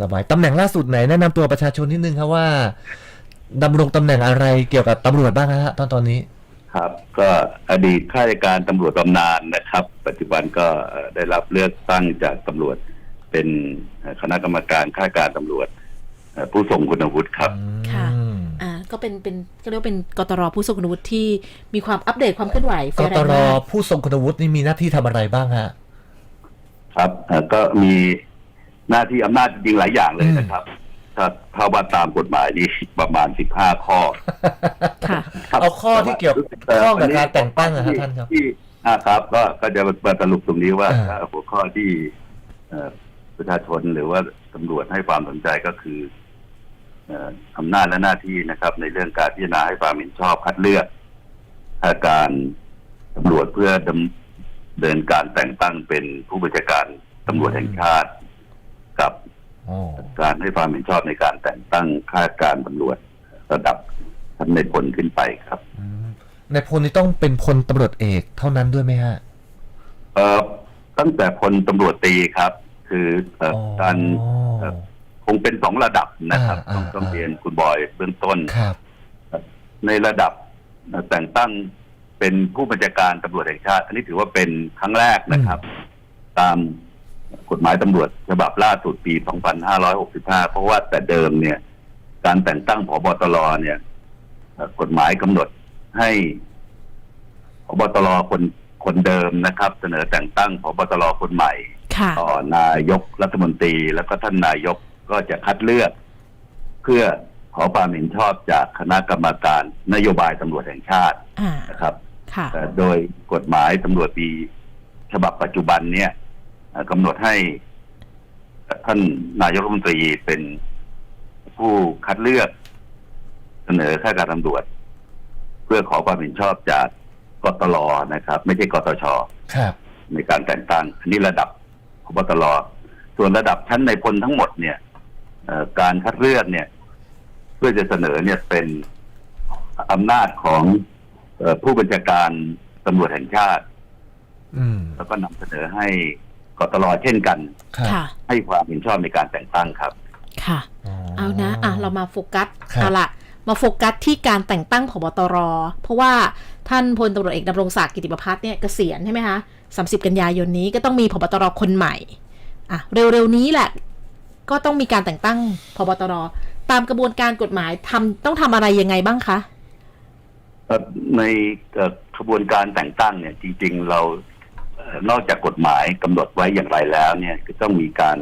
สบายตำแหน่งล่าสุดไหนแนะนำตัวประชาชนนิดนึงครับว่าดำรงตำแหน่งอะไรเกี่ยวกับตำรวจบ้างฮะตอนตอนนี้ ครับ ก็อดีตข้าราชการตำรวจบำนาญนะครับ ปัจจุบันก็เอ่อได้รับเลือกตั้งจากตำรวจ เป็นเอ่อคณะกรรมการข้าราชการตำรวจเอ่อผู้ทรงคุณวุฒิครับค่ะอืมอ่าก็เป็นเป็นก็เรียกว่าเป็นกตรผู้ทรงคุณวุฒิที่มีความอัปเดตความเคลื่อนไหวไฟกแรตงรมากผู้ทรงคุณวุฒินี่มีหน้าที่ทำอะไรบ้างฮะครับเอ่อก็มี หน้าที่อำนาจจริงหลายอย่างเลยนะครับ ถ้าถ้าว่าตามกฎหมายนี่ประมาณสิบห้าข้อค่ะ ครับเอาข้อที่เกี่ยวเอ่อข้องกับวันนี้การแต่งตั้งอะฮะท่านครับ ที่อ่าครับ ก็ก็จะมาสรุปตรงนี้ว่าอ่าเอ่อหัวข้อที่เอ่อประชาชนหรือว่าตำรวจให้ความสนใจก็คือเอ่ออำนาจและหน้าที่นะครับ ในเรื่องการพิจารณาให้ความเห็นชอบคัดเลือกข้าราชการตำรวจเพื่อดำเนินการแต่งตั้งเป็นผู้บัญชาการตำรวจแห่งชาติ กับอ๋อการให้ความเห็นชอบในการแต่งตั้งข้าราชการตำรวจระดับชั้นในพลขึ้นไปครับอืมในพลนี่ต้องเป็นพลตำรวจเอกเท่านั้นด้วยไหมฮะเอ่อตั้งแต่พลตำรวจตรีครับ คือเอ่ออการเอ่อคงเป็นสองระดับนะครับอ่าต้องต้องอ่าเรียนคุณบอยเบื้องต้นครับในระดับเอ่อแต่งตั้งเป็นผู้บัญชาการตำรวจแห่งชาติ อันนี้ถือว่าเป็นครั้งแรกนะครับ ตาม กฎหมายตำรวจฉบับล่าสุดปี 2565 เพราะว่าแต่เดิมเนี่ย การแต่งตั้งผบตรเนี่ยเอ่อกฎหมายกำหนดให้ผบตรคนคนเดิมนะครับ เสนอแต่งตั้งผบตรคนใหม่ค่ะต่อนายกรัฐมนตรีแล้วก็ท่านนายกก็จะคัดเลือก เพื่อขอความเห็นชอบจากคณะกรรมการนโยบายตำรวจแห่งชาติอ่านะครับค่ะแต่โดยกฎหมายตำรวจปี ฉบับปัจจุบันเนี่ยเอ่อ กำหนดให้ท่านนายกรัฐมนตรีเป็นผู้คัดเลือกเสนอข้าราชการตำรวจ เพื่อขอความเห็นชอบจากกตลนะครับ ไม่ใช่กตชครับในการแต่งตั้งอันนี้ระดับพบตรส่วนระดับชั้นในพลทั้งหมดเนี่ยเอ่อการคัดเลือกเนี่ย เพื่อจะเสนอเนี่ยเป็นอำนาจของเอ่อผู้บัญชาการตำรวจแห่งชาติอืมแล้วก็นำเสนอให้ กตลเช่นกันครับค่ะ ให้ความเห็นชอบในการแต่งตั้งครับ ค่ะ เอานะ อะ เรามาโฟกัสครับเอาละมาโฟกัสที่การแต่งตั้งผบตร เพราะว่าท่านพลตำรวจเอกดำรงศักดิ์กิติประพัฒน์เนี่ยเกษียณใช่ไหมคะ30กันยายนนี้ก็ต้องมีผบตรคนใหม่ อะ เร็วๆนี้แหละ ก็ต้องมีการแต่งตั้งผบตร ตามกระบวนการกฎหมายทำต้องทำอะไรยังไงบ้างคะเอ่อในเอ่อขบวนการแต่งตั้งเนี่ยจริง ๆ เราเอ่อ นอกจากกฎหมายกำหนดไว้อย่างไรแล้ว เนี่ยก็ต้องมีการ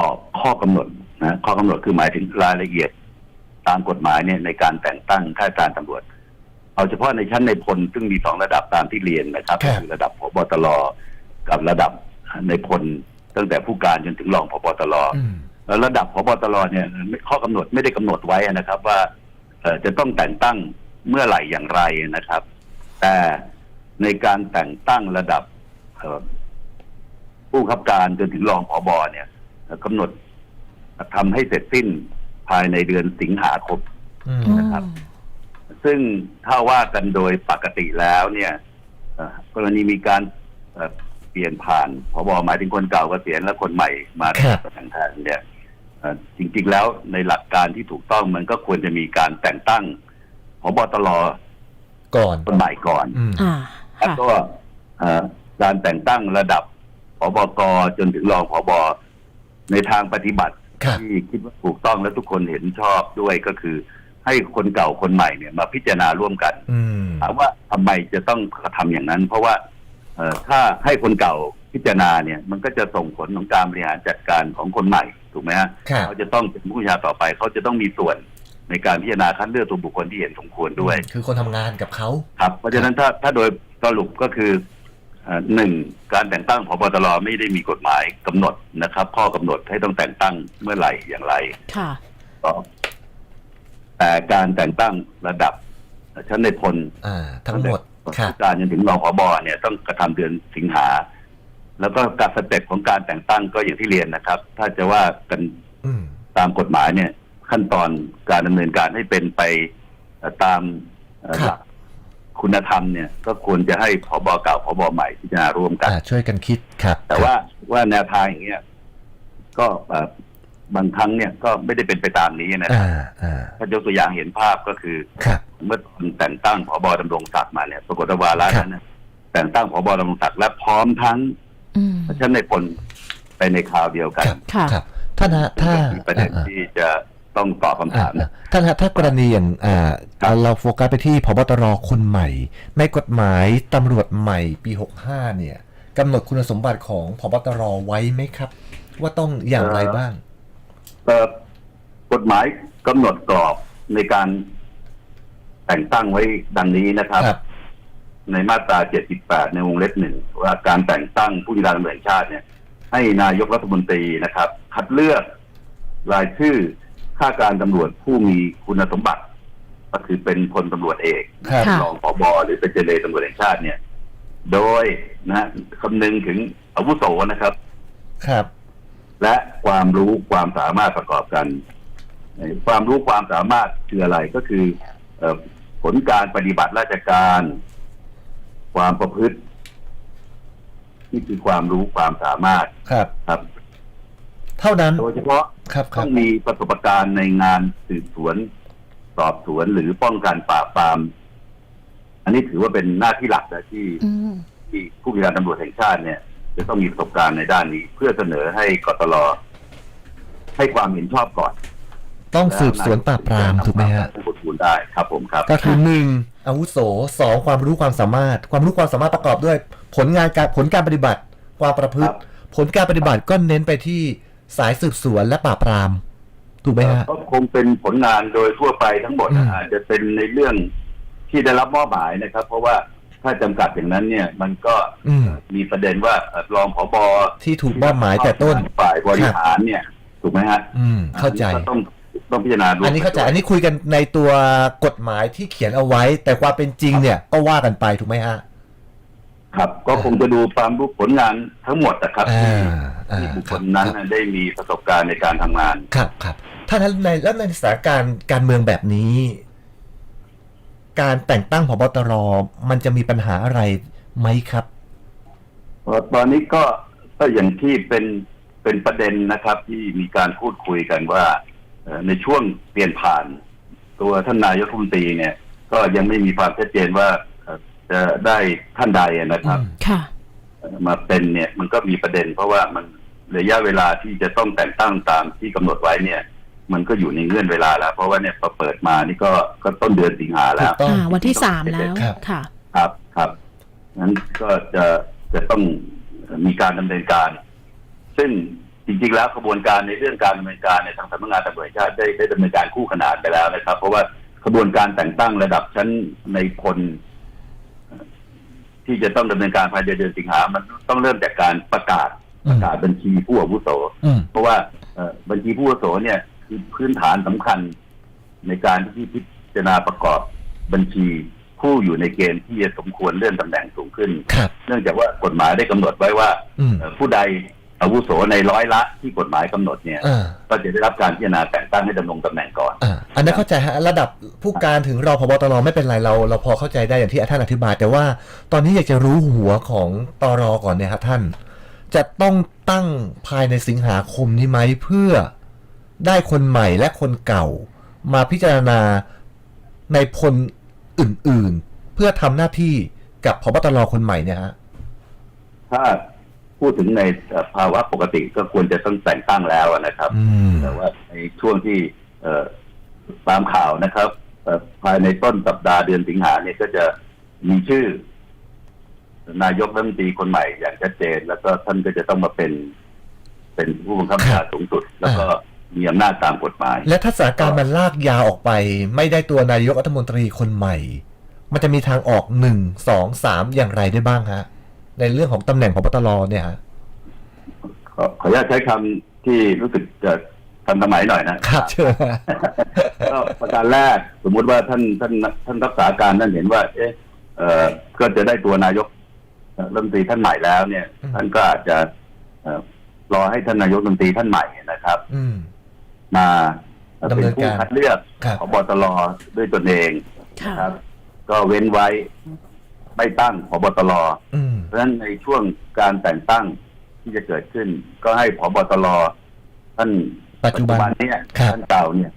ออกข้อกำหนดนะข้อกำหนดคือหมายถึงรายละเอียดตามกฎหมายเนี่ยในการแต่งตั้งข้าราชการตำรวจ เอาเฉพาะในชั้นในพลซึ่งมีสองระดับตามที่เรียนนะครับครับคือระดับพบตรกับระดับในพลตั้งแต่ผู้การจนถึงรองพบตรอืมแล้วระดับพบตรเนี่ยข้อกำหนดไม่ได้กำหนดไว้นะครับ ว่าเอ่อจะต้องแต่งตั้งเมื่อไหร่อย่างไรนะครับ แต่ในการแต่งตั้งระดับเอ่อ ผู้ขับการจนถึงรองผบเนี่ยเอ่อกำหนดทำให้เสร็จสิ้นภายในเดือนสิงหาคมอืมนะครับ ซึ่งถ้าว่ากันโดยปกติแล้วเนี่ยเอ่อกรณีมีการเอ่อเปลี่ยนผ่านพบหมายถึงคนเก่าเกษียณและคนใหม่มาครับตำแหน่งแทนเนี่ยเอ่อจริง ๆ แล้วในหลักการที่ถูกต้องมันก็ควรจะมีการแต่งตั้งพบตรก่อนคนใหม่ก่อนอืมอ่าแล้วค่ะก็เอ่อ การแต่งตั้งระดับพบกจนถึงรองพบในทางปฏิบัติครับที่คิดว่าถูกต้องและทุกคนเห็นชอบด้วยก็คือ ให้คนเก่าคนใหม่เนี่ยมาพิจารณาร่วมกันอืมถามว่าทำไมจะต้องกระทำอย่างนั้น เพราะว่าเอ่อถ้าให้คนเก่าพิจารณาเนี่ย มันก็จะส่งผลของการบริหารจัดการของคนใหม่ถูกไหมฮะครับเขาจะต้องเป็นผู้บัญชาต่อไปเขาจะต้องมีส่วนในการพิจารณาคัดเลือกตัวบุคคลที่เห็นสมควรด้วย คือคนทำงานกับเขาครับ เพราะฉะนั้นถ้าถ้าโดยสรุปก็คือเอ่อ หนึ่งการแต่งตั้งพบตรไม่ได้มีกฎหมายกำหนดนะครับ ข้อกำหนดให้ต้องแต่งตั้งเมื่อไหร่อย่างไรค่ะก็แต่การแต่งตั้งระดับชั้นในพลอ่าทั้งหมดตั้งครัแต่บผู้การจนถึงรองผบเนี่ยต้องกระทำเดือนสิงหา แล้วก็การสเต็ปของการแต่งตั้งก็อย่างที่เรียนนะครับ ถ้าจะว่ากันอืมตามกฎหมายเนี่ย ขั้นตอนการดำเนินการให้เป็นไปเอ่อตามเอ่อครับหลัก คุณธรรมเนี่ยก็ควรจะให้ผบเก่าผบใหม่พิจารณาร่วมกัน อ่าช่วยกันคิดครับแต่ว่าว่าแนวทางอย่างเงี้ยก็เอ่อบางครั้งเนี่ยก็ไม่ได้เป็นไปตามนี้นะคอ่ารับอ่าถ้ายกตัวอย่างเห็นภาพก็คือ ครับ เมื่อตอนแต่งตั้งผบดำรงศักดิ์มาเนี่ยปรากฏว่าวาระนั้นนะแต่งตั้งผบดำรงศักดิ์และพร้อมทั้งอืมชั้นในพลไปในคราวเดียวกันครับ ค่ะ ครับท่านฮะถ้ามีประเด็นอ่าที่จะ ต้องตอบคำอ่าถามอ่าท่านฮะถ้ากรณีอย่างอ่าครับเอาเราโฟกัสไปที่พบตรคนใหม่ ในกฎหมายตำรวจใหม่ปี 65 เนี่ยกำหนดคุณสมบัติของพบตรไว้ไหมครับ ว่าต้องอย่างไรบ้างเอ่อกฎหมายกำหนดกรอบในการแต่งตั้งไว้ดังนี้นะครับครับในมาตรา 78 ในวงเล็บหนึ่งว่าการแต่งตั้งผู้บัญชาการตำรวจแห่งชาติเนี่ย ให้นายกรัฐมนตรีนะครับ คัดเลือกรายชื่อ ข้าการตำรวจผู้มีคุณสมบัติ ก็คือเป็นพลตำรวจเอกครับค่ะรองผบหรือเป็นเจเลตำรวจแห่งชาติเนี่ย โดยนะคำนึงถึงอาวุโสนะครับ ครับ และความรู้ความสามารถประกอบกันเอ่อความรู้ความสามารถคืออะไรก็คือเออผลการปฏิบัติราชการ ความประพฤติ นี่คือความรู้ความสามารถครับ ครับ เท่านั้นโดยเฉพาะครับคต้รัอบงมีประสบการณ์ในงานสืบสวน สอบสวนหรือป้องกันปราบปราม อันนี้ถือว่าเป็นหน้าที่หลักนะที่อืม ที่ผู้บัญชาการตำรวจแห่งชาติเนี่ย จะต้องมีประสบการณ์ในด้านนี้ เพื่อเสนอให้กตลให้ความเห็นชอบก่อนต้องสืบสวนปราบปรามถูกไหมฮะ ผู้กดทูลได้ครับ ผมครับ ก็คือหนึ่งอาวุโสสองความรู้ความสามารถ ความรู้ความสามารถประกอบด้วย ผลงานการผลการปฏิบัติ ความประพฤติ ครับ ผลการปฏิบัติก็เน้นไปที่ สายสืบสวนและปราบปราม ถูกไหมฮะก็คงเป็นผลงานโดยทั่วไปทั้งหมดอืมอาจจะเป็นในเรื่องที่ได้รับมอบหมายนะครับ เพราะว่าถ้าจำกัดอย่างนั้นเนี่ย มันก็อืมมีประเด็นว่าเอ่อรองผบที่ถูกมอบหมายแต่ต้นฝ่ายบริหารเนี่ย ถูกไหมฮะอืมเข้าใจอันนี้ก็ต้องต้องพิจารณาร่วมอันนี้เข้าใจกัอันนี้คุยกันในตัวกฎหมายที่เขียนเอาไว้ แต่ความเป็นจริงเนี่ยก็ว่ากันไปถูกไหมฮะ ครับ ก็คงจะดูความรู้ผลงานทั้งหมดนะครับอ่าที่อ่าที่บุคคครับลนั้นครับน่ะได้มีประสบการณ์ในการทำงาน ครับครับถ้านั้นในแล้วในสถานการณ์การเมืองแบบนี้ การแต่งตั้งพบตรมันจะมีปัญหาอะไรไหมครับ เอ่อตอนนี้ก็ก็อย่างที่เป็นเป็นประเด็นนะครับ ที่มีการพูดคุยกันว่าเอ่อในช่วงเปลี่ยนผ่าน ตัวท่านนายกรัฐมนตรีเนี่ย ก็ยังไม่มีความชัดเจนว่าเอ่อ จะได้ท่านใดนะครับอืมค่ะเอ่อมาเป็นเนี่ยมันก็มีประเด็น เพราะว่ามันระยะเวลาที่จะต้องแต่งตั้งตามที่กำหนดไว้เนี่ย มันก็อยู่ในเงื่อนเวลาแล้ว เพราะว่าเนี่ยพอเปิดมานี่ก็ก็ต้นเดือนสิงหาถูแล้วกต้องอ่าวันที่สามแล้วครับค่ะ ครับครับนั้นก็จะจะต้องมีการดำเนินการ ซึ่งจริงๆแล้วกระบวนการในเรื่องการดำเนินการในยทางสำนักงานตำรวจแห่งชาติได้ได้ดำเนินการคู่ขนานไปแล้วนะครับ เพราะว่ากระบวนการแต่งตั้งระดับชั้นในพล ที่จะต้องดำเนินการภายในเดือนสิงหา มันต้องเริ่มจากการประกาศอืมประกาศบัญชีผู้อาวุโสอืมเพราะว่าเอ่อบัญชีผู้อาวุโสเนี่ยคือพื้นฐานสำคัญในการที่พิจารณาประกอบบัญชีผู้อยู่ในเกณฑ์ที่จะสมควรเลื่อนตำแหน่งสูงขึ้นครับเนื่องจากว่ากฎหมายได้กำหนดไว้ว่าอืมเอ่อผู้ใด อาวุโสในร้อยละที่กฎหมายกำหนดเนี่ย อ่า ก็จะได้รับการพิจารณาแต่งตั้งให้ดำรงตำแหน่งก่อน อ่าอันนั้นเข้าใจฮะระดับผู้การถึงรองพบตรไม่เป็นไรเรา เราพอเข้าใจได้อย่างที่ท่านอธิบาย แต่ว่าตอนนี้อยากจะรู้หัวของตรก่อนเนี่ยครับท่าน จะต้องตั้งภายในสิงหาคมนี้ไหมเพื่อได้คนใหม่และคนเก่า มาพิจารณาในพลอื่นๆ เพื่อทำหน้าที่กับพบตรคนใหม่เนี่ยฮะ ถ้า พูดถึงในเอ่อภาวะปกติก็ควรจะต้องแต่งตั้งแล้วนะครับอืมแต่ว่าในช่วงที่เอ่อตามข่าวนะครับเอ่อภายในต้นสัปดาห์เดือนสิงหาเนี่ยก็จะมีชื่อ นายกรัฐมนตรีคนใหม่อย่างชัดเจน แล้วก็ท่านก็จะต้องมาเป็น เป็นผู้บังคับบัญชาสูงสุด แล้วก็มีอำนาจตามกฎหมาย และถ้าสถานการณ์มันลากยาวออกไป ไม่ได้ตัวนายกรัฐมนตรีคนใหม่ มันจะมีทางออกหนึ่งสองสามอย่างไรได้บ้างฮะ ในเรื่องของตำแหน่งพบตรเนี่ยฮะขอขออนุญาตใช้คำที่รู้สึกจะทันสมัยหน่อยนะครับเชิญฮะก็ประการแรกสมมุติว่าท่านท่านท่านรักษาการท่านเห็นว่า เอ๊ะเอ่อก็จะได้ตัวนายกเอ่อรัฐมนตรีท่านใหม่แล้วเนี่ยอืมท่านก็อาจจะเอ่อรอให้ท่านนายกรัฐมนตรีท่านใหม่นะครับ อืมมาดำเป็เนินนผู้การคัดเลือกครับพบตรด้วยตนเองค่ะนะครับ ก็เว้นไว้ ไม่ตั้งพบตรอืม เพราะฉะนั้นในช่วงการแต่งตั้งที่จะเกิดขึ้น ก็ให้พบตรท่านปัจจุบันเนี่ยครับ ท่านเก่าเนี่ย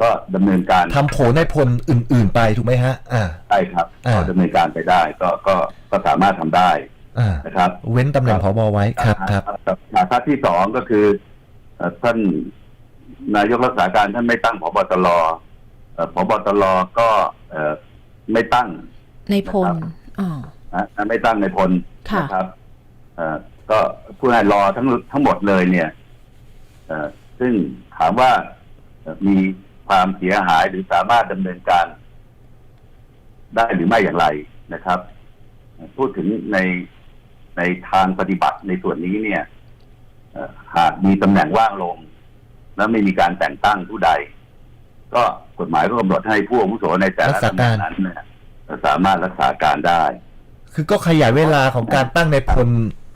ก็ดำเนินการทำโผในพลอื่น ๆ ไปถูกไหมฮะ อ่า ได้ครับอ่า ก็ดำเนินการไปได้ ก็ก็ก็สามารถทำได้อ่า นะครับ เว้นตำแหน่งผบไว้ครับครับวาระที่สองก็คือเอ่อท่านนายกรักษาการท่านไม่ตั้งพบตรเอ่อพบตรก็เอ่อไม่ตั้ง ในพล นะครับอ๋อนะไม่ตั้งในพลค่ะนะครับเอ่อก็ผู้ให้รอทั้งทั้งหมดเลยเนี่ยเอ่อซึ่งถามว่าเอ่อมีความเสียหายหรือสามารถดำเนินการ ได้หรือไม่อย่างไรนะครับ พูดถึงในในทางปฏิบัติในส่วนนี้เนี่ยเอ่อหากมีตำแหน่งว่างลง แล้วไม่มีการแต่งตั้งผู้ใด ก็กฎหมายก็กำหนดให้ผู้อาวุโสในแต่ละรักษาตำแหน่กางรนั้น เนี่ยสามารถรักษาการได้ คือก็ขยายเวลาของการตั้งในพล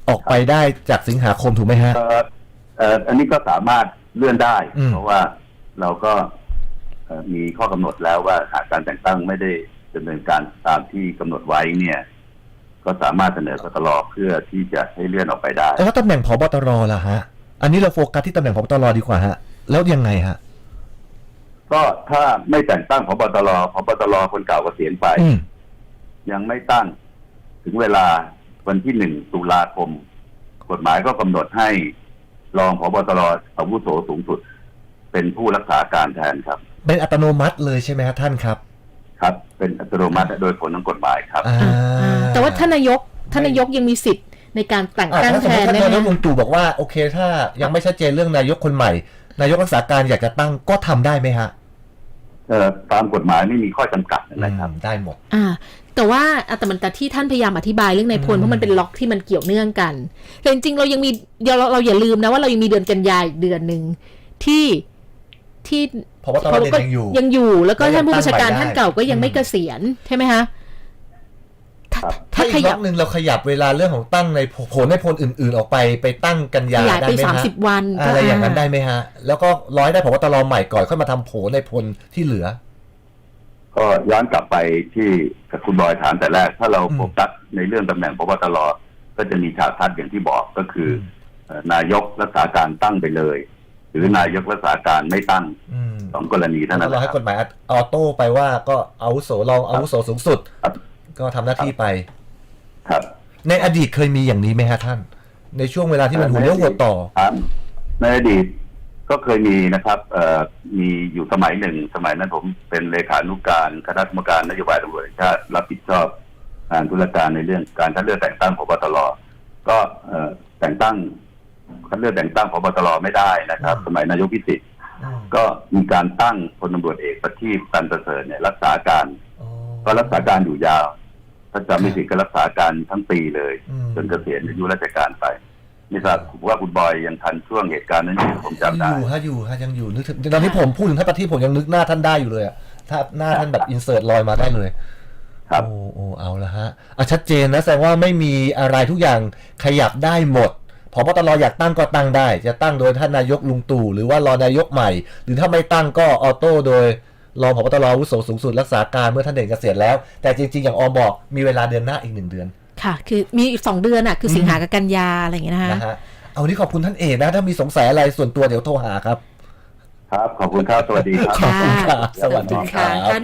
ออกไปได้จากสิงหาคมถูกไหมฮะ เอ่อเอ่ออันนี้ก็สามารถเลื่อนได้ อืม เพราะว่าเราก็เอ่อมีข้อกำหนดแล้วว่าหากการแต่งตั้งไม่ได้ดำเนินการตามที่กำหนดไว้เนี่ย ก็สามารถเสนอกตลเพื่อที่จะให้เลื่อนออกไปได้ แล้วตำแหน่งผบตรล่ะฮะ อันนี้เราโฟกัสที่ตำแหน่งผบตรดีกว่าฮะ แล้วยังไงฮะ ก็ถ้าไม่แต่งตั้งพบตรพบตรคนเก่าเกษียณไป อืมยังไม่ตั้ง ถึงเวลาวันที่หนึ่งตุลาคม กฎหมายก็กำหนดให้รองพบตรอาวุโสสูงสุด เป็นผู้รักษาการแทนครับ เป็นอัตโนมัติเลยใช่ไหมครับท่านครับครับ เป็นอัตโนมัติโดยผลของกฎหมายครับ อ่าอ่าแต่ว่าท่านนายกท่านนายกยังมีสิทธิ์ในการแต่งอ่าตั้งถ้าสแทมมตินท่านได้นายกไหมลุงตู่บอกว่าโอเคถ้ายังไม่ชัดเจนเรื่องนายกคนใหม่ นายกรักษาการอยากจะตั้งก็ทำได้ไหมฮะ เอ่อตามกฎหมายไม่มีข้อจำกัดนะครับ อืมได้หมด อ่า แต่ว่าอะแต่มันแต่ที่ท่านพยายามอธิบายเรื่องในพลอืม เพราะมันเป็นล็อกที่มันเกี่ยวเนื่องกัน แต่จริงๆเรายังมีเดี๋ยวเราเราอย่าลืมนะว่าเรายังมีเดือนกันยายอีกเดือนหนึ่งที่ที่พบตรเด่นยังอยู่ ยังอยู่ แล้วก็แล้วยังท่านผู้บัญชาการตั้งใหม่ได้ท่านเก่าก็ยังไม่อืมเกษียณใช่ไหมคะ ถ้าครับถ้าถ้าขอีกรยัอบบหนึ่งเราขยับเวลาเรื่องของตั้งในผลในพลอื่น ๆ ออกไปไปตั้งกันขยายายได้ไปไหมสามฮะสิบวันก็อะไรอย่างนั้นอ่าได้ไหมฮะ แล้วก็ร้อยได้พบตรใหม่ก่อนค่อยมาทำโผในพลที่เหลือ ก็ย้อนกลับไปที่กับคุณบอยถามแต่แรก ถ้าเราอืมโฟกัสในเรื่องตำแหน่งพบตรก็จะมีฉากทัดอย่างที่บอกก็คืออเอ่อนายกรักษาการตั้งไปเลย หรือนายกรักษาการไม่ตั้งอืมสองกรณีแล้เท่าวนั้นเรานะให้คกรับฎหมายออโต้ไปว่าก็อาวุโสรองอาวุโสสูงสุดครับก็ทำหน้าที่ไป ครับ ในอดีตเคยมีอย่างนี้ไหมฮะท่าน ในช่วงเวลาที่มันหัวเลี้ยวหัวต่อ ครับในอดีตก็เคยมีนะครับเอ่อมีอยู่สมัยหนึ่ง สมัยนั้นผมเป็นเลขานุการคณะกรรมการนโยบายตำรวจแห่งชาติรับผิดชอบงานธุรการในเรื่องการคัดเลือกแต่งตั้งพบตรก็เอ่อแต่งตั้งคัดเลือกแต่งตั้งพบตรไม่ได้นะครับอืมสมัยนายกพิสิทธิ์ก็มีการตั้งพลตำรวจเอกประทีปตันประเสริฐเนี่ยรักษาการอ๋อก็รักษาการอยู่ยาว ถ้าจำไม่ผิดก็รักษาการทั้งปีเลยอืมจนเกษียณอายุราชการไปไม่ทราบว่าคุณบอยยังทันช่วงเหตุการณ์นั้นอยู่ผมจำอได้ยู่ฮะอยู่ฮะยังอยู่นึกถึงตอนที่ผมพูดถึงท่านประทีปผมยังนึกหน้าท่านได้อยู่เลยอะถ้าหน้าท่านแบบอินเสิร์ตลอยมาได้เลย ครับโอ้โอ้เอาละฮะอะชัดเจนนะแสดงว่าไม่มีอะไรทุกอย่างขยับได้หมดพบตรอยากตั้งก็ตั้งได้ จะตั้งโดยท่านนายกลุงตู่หรือว่ารอนายกใหม่ หรือถ้าไม่ตั้งก็ออโต้โดย รองพบตรอาวุโสสูงสุดรักษาการเมื่อท่านเด่นเกษียณแล้ว แต่จริง ๆ อย่างออมบอกมีเวลาเดือนหน้าอีกหนึ่งเดือน ค่ะ คือมีอีกสองเดือนอะ คือสิงหากับกันยาอะไรอย่างเงี้ยนะคะนะฮะเอาวันนี้ขอบคุณท่านเอกนะ ถ้ามีสงสัยอะไรส่วนตัวเดี๋ยวโทรหาครับ ครับ ขอบคุณครับ สวัสดีครับค่ะขอบคุณครับ สวัสดีครับท่าน